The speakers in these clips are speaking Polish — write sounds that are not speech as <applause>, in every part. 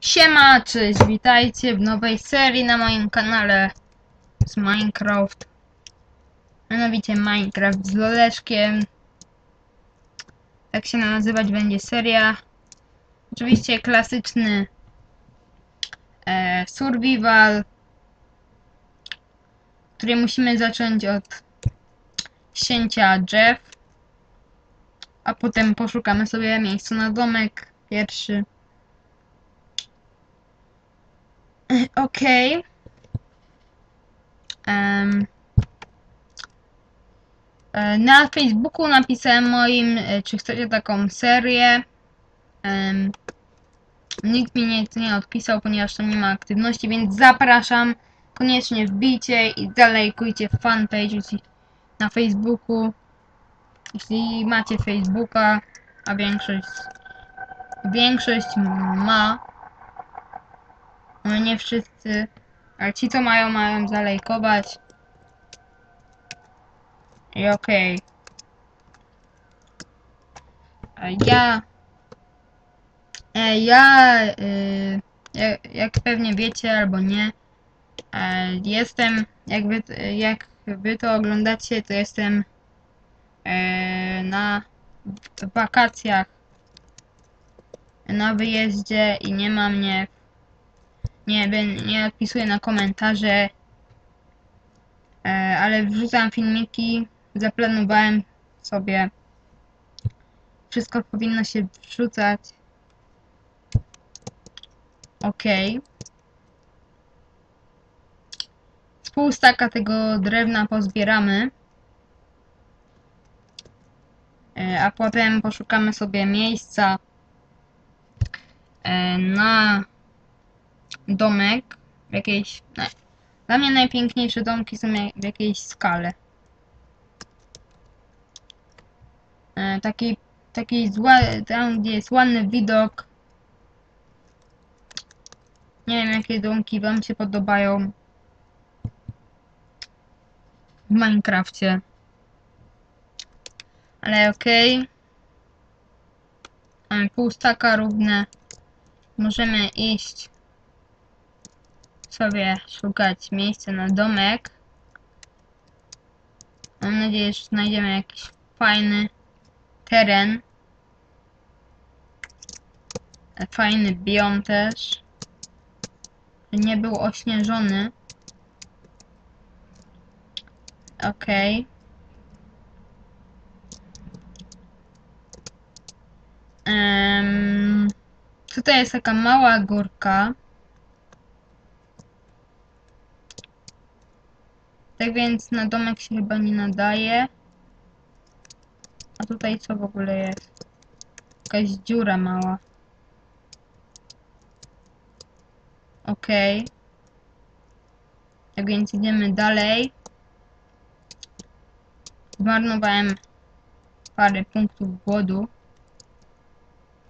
Siema, cześć, witajcie w nowej serii na moim kanale z Minecraft. Mianowicie Minecraft z Loleszkiem. Tak się nazywać będzie seria. Oczywiście klasyczny e, survival, który musimy zacząć od ścięcia drzew, a potem poszukamy sobie miejsca na domek pierwszy. Okej. Em, e, na Facebooku napisałem moim, e, czy chcecie taką serię. Em, nikt mi nic nie odpisał, ponieważ tam nie ma aktywności, więc zapraszam. Koniecznie wbijcie i zalajkujcie fanpage na Facebooku. Jeśli macie Facebooka, a większość większość ma, no nie wszyscy, ale ci co mają, mają zalajkować. I okej. A Ja... E, Ja... Y, jak, jak pewnie wiecie albo nie, e, jestem, jak wy, jak wy to oglądacie, to jestem e, na wakacjach na wyjeździe i nie ma mnie nie, wiem, nie odpisuję na komentarze, e, ale wrzucam filmiki, zaplanowałem sobie, wszystko powinno się wrzucać. Ok. Z pół staka tego drewna pozbieramy. E, a potem poszukamy sobie miejsca e, na domek w jakiejś. Nie. Dla mnie najpiękniejsze domki są w jakiejś skale. E, Taki, taki zła, tam gdzie jest ładny widok. Nie wiem jakie domki wam się podobają w Minecrafcie. Ale okej. Mamy pół staka równe. Możemy iść sobie szukać miejsca na domek. Mam nadzieję, że znajdziemy jakiś fajny teren. Fajny biom też. Nie był ośnieżony. Okej. Em, tutaj jest taka mała górka. Tak więc na domek się chyba nie nadaje. A tutaj co w ogóle jest? Jakaś dziura mała. Okej. Tak więc idziemy dalej. Zmarnowałem parę punktów głodu.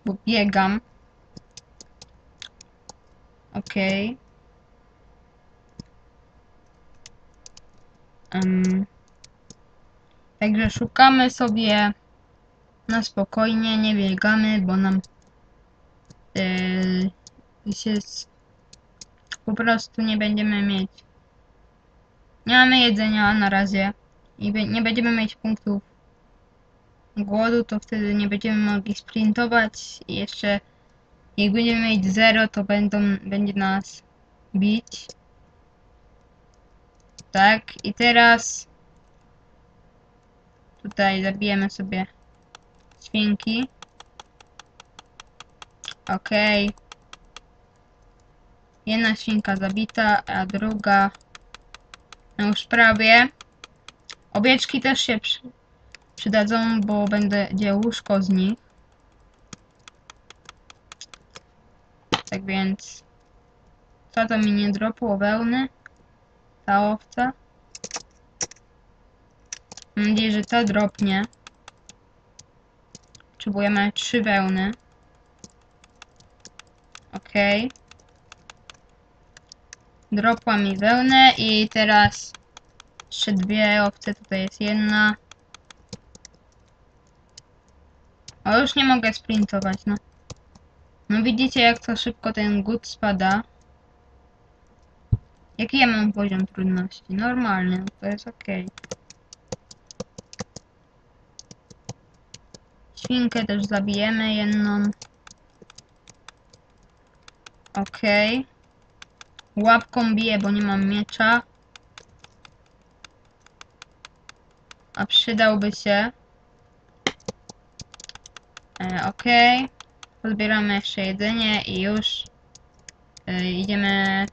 Bo biegam. Okej. Em, Także szukamy sobie na spokojnie, nie biegamy, bo nam yy, się po prostu nie będziemy mieć. Nie mamy jedzenia na razie i nie będziemy mieć punktów głodu, to wtedy nie będziemy mogli sprintować i jeszcze jak będziemy mieć zero, to będą, będzie nas bić. Tak, i teraz tutaj zabijemy sobie świnki. Okej. Jedna świnka zabita, a druga no już prawie. Owieczki też się przy, przydadzą, bo będzie łóżko z nich. Tak więc co to mi nie dropło wełny? Ta owca. Mam nadzieję, że to dropnie. Potrzebujemy trzy wełny. Okej. Dropła mi wełnę i teraz jeszcze dwie owce. Tutaj jest jedna. O, już nie mogę sprintować, no. No widzicie jak to szybko ten gut spada. Jaki ja mam poziom trudności? Normalny, to jest ok. Świnkę też zabijemy jedną. Okej. Łapką biję, bo nie mam miecza. A przydałby się. E, Okej. Pozbieramy jeszcze jedzenie i już e, idziemy.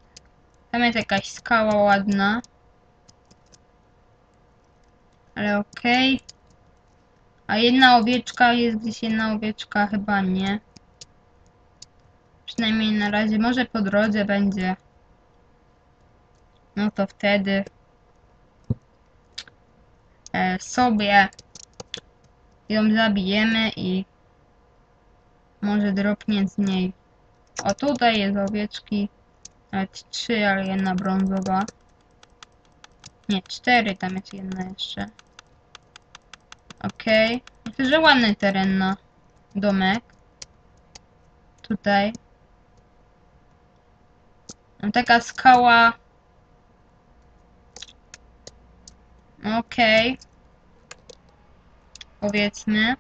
Tam jest jakaś skała ładna. Ale okej. A jedna owieczka, jest gdzieś jedna owieczka? Chyba nie. Przynajmniej na razie, może po drodze będzie. No to wtedy e, sobie ją zabijemy i może dropnie z niej. O tutaj jest owieczki. Nawet trzy, ale jedna brązowa. Nie, cztery, tam jest jedna jeszcze. Okej. Okay. Myślę, że ładny teren na domek. Tutaj. No, taka skała. Okej. Okay. Powiedzmy.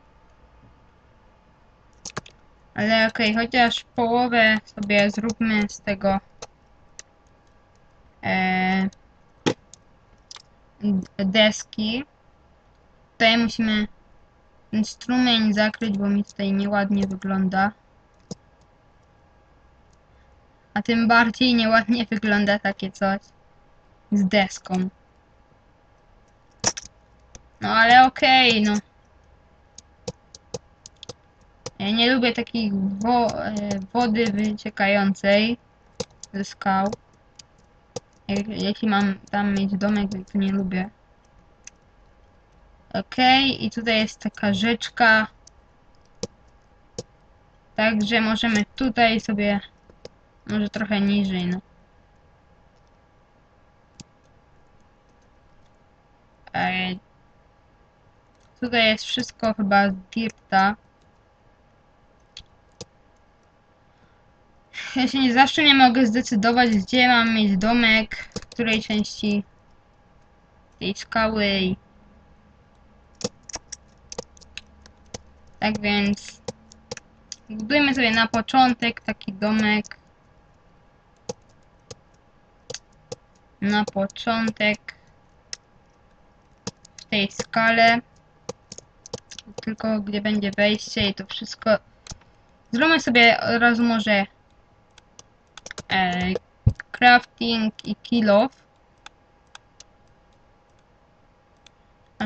Ale okej, okay, chociaż połowę sobie zróbmy z tego e, deski. Tutaj musimy ten strumień zakryć, bo mi tutaj nieładnie wygląda. A tym bardziej nieładnie <laughs> wygląda takie coś z deską. No ale okej, okay, no. Ja nie lubię takiej wo e, wody wyciekającej ze skał. Jeśli mam tam mieć domek, to nie lubię. Okay, i tutaj jest taka rzeczka. Także możemy tutaj sobie, może trochę niżej, no. Ej, tutaj jest wszystko chyba z dirta. Ja się nie zawsze nie mogę zdecydować, gdzie mam mieć domek, w której części tej skały Tak więc budujmy sobie na początek taki domek. Na początek w tej skale. Tylko gdzie będzie wejście i to wszystko. Zróbmy sobie od razu może e, crafting i kill off.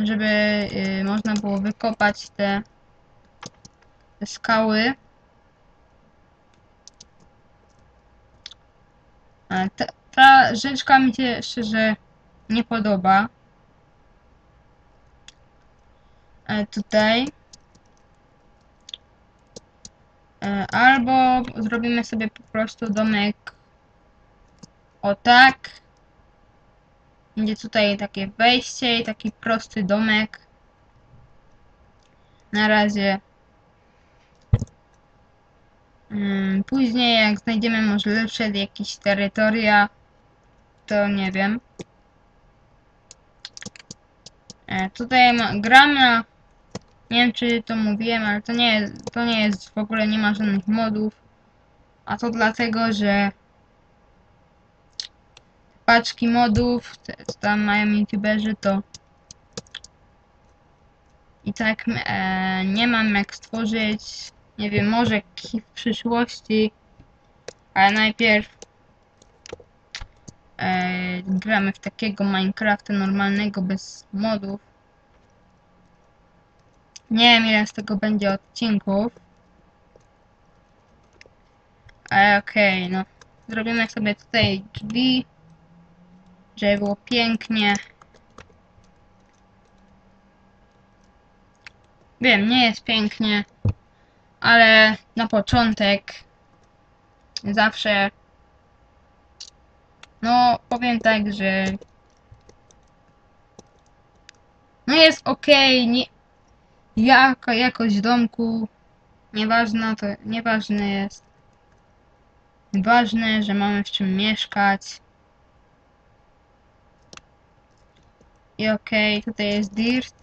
Żeby y, można było wykopać te te skały. Ta, ta rzeczka mi się szczerze nie podoba. E, tutaj. E, albo zrobimy sobie po prostu domek o tak. Będzie tutaj takie wejście i taki prosty domek. Na razie Mm, później jak znajdziemy może lepsze jakieś terytoria, to nie wiem. E, tutaj gram na... Nie wiem czy to mówiłem, ale to nie, to nie jest w ogóle nie ma żadnych modów. A to dlatego, że paczki modów, co tam mają youtuberzy, to i tak e, nie mam jak stworzyć nie wiem, może w przyszłości, ale najpierw e, gramy w takiego Minecrafta normalnego, bez modów. Nie wiem ile z tego będzie odcinków. Ale okej, okay, no. Zrobimy sobie tutaj drzwi, żeby było pięknie. Wiem, nie jest pięknie, ale na początek zawsze no powiem tak, że no jest ok, nie, jaka jakość domku nieważna to nieważne jest ważne, że mamy w czym mieszkać. I okej, tutaj jest dirt.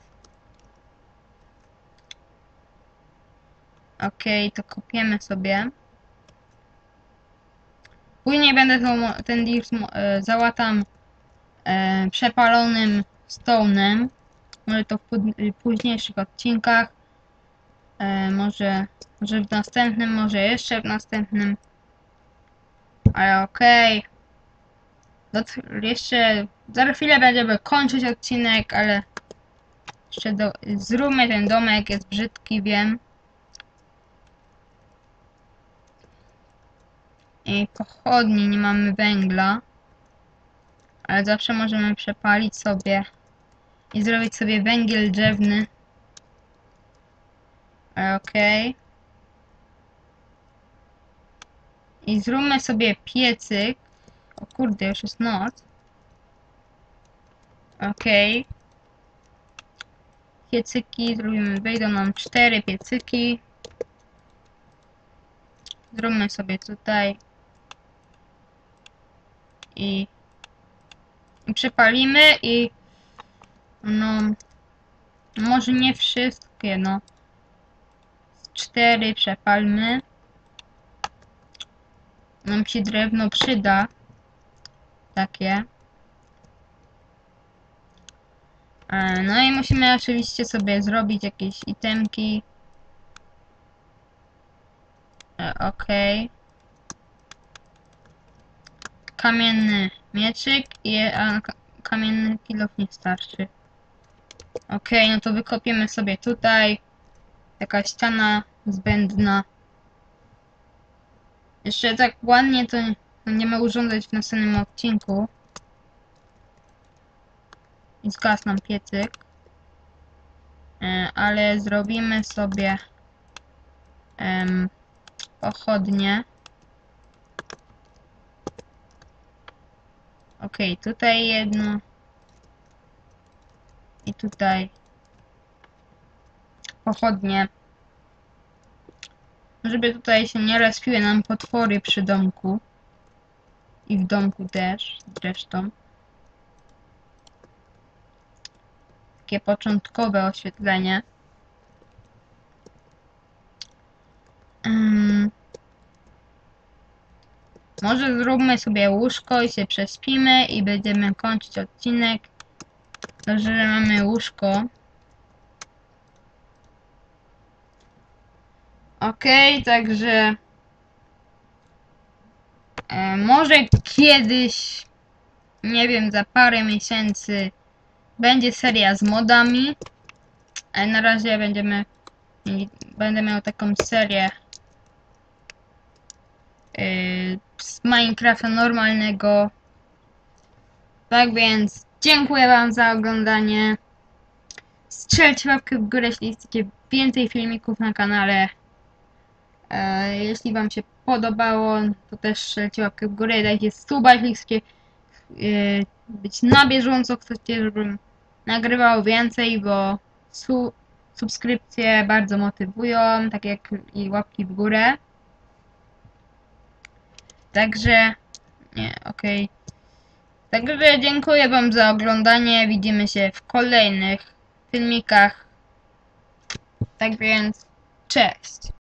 Okej, to kopiemy sobie. Później będę ten dirt e, załatam e, przepalonym stone'em. Może to w późniejszych odcinkach. E, może, może w następnym, może jeszcze w następnym. Ale okej. Okay. Jeszcze za chwilę będziemy kończyć odcinek, ale jeszcze do, zróbmy ten domek, jest brzydki, wiem. I pochodni, nie mamy węgla. Ale zawsze możemy przepalić sobie i zrobić sobie węgiel drzewny. Okej. I zróbmy sobie piecyk. O kurde, już jest noc. Okej. Piecyki zrobimy, wejdą nam cztery piecyki. Zróbmy sobie tutaj. I, i przepalimy i no może nie wszystkie, no. Cztery przepalmy. Nam się drewno przyda. Takie. E, No i musimy oczywiście sobie zrobić jakieś itemki. E, Okej. Kamienny mieczyk i a, ka- kamienny kilof nie starczy. Okej, no to wykopiemy sobie tutaj. Taka ściana zbędna. Jeszcze tak ładnie to nie- będziemy urządzać w następnym odcinku. Zgasł nam piecyk. E, ale zrobimy sobie pochodnie. Okej, tutaj jedno. I tutaj pochodnie. Żeby tutaj się nie respiły nam potwory przy domku. I w domku też, zresztą. Takie początkowe oświetlenie. Ym. Może zróbmy sobie łóżko i się przespimy i będziemy kończyć odcinek. Dobrze, że mamy łóżko. Okej, także e, może kiedyś, nie wiem, za parę miesięcy będzie seria z modami. Ale na razie będziemy, będę miał taką serię yy, z Minecrafta normalnego. Tak więc dziękuję Wam za oglądanie. Strzelcie łapkę w górę, jeśli chcecie więcej filmików na kanale. E, jeśli Wam się podobało, to też strzelcie łapkę w górę, dajcie suba, jeśli chcecie e, być na bieżąco, chcecie, żebym nagrywał więcej, bo su subskrypcje bardzo motywują, tak jak i łapki w górę. Także, nie, okej. Także dziękuję Wam za oglądanie. Widzimy się w kolejnych filmikach. Tak więc, cześć.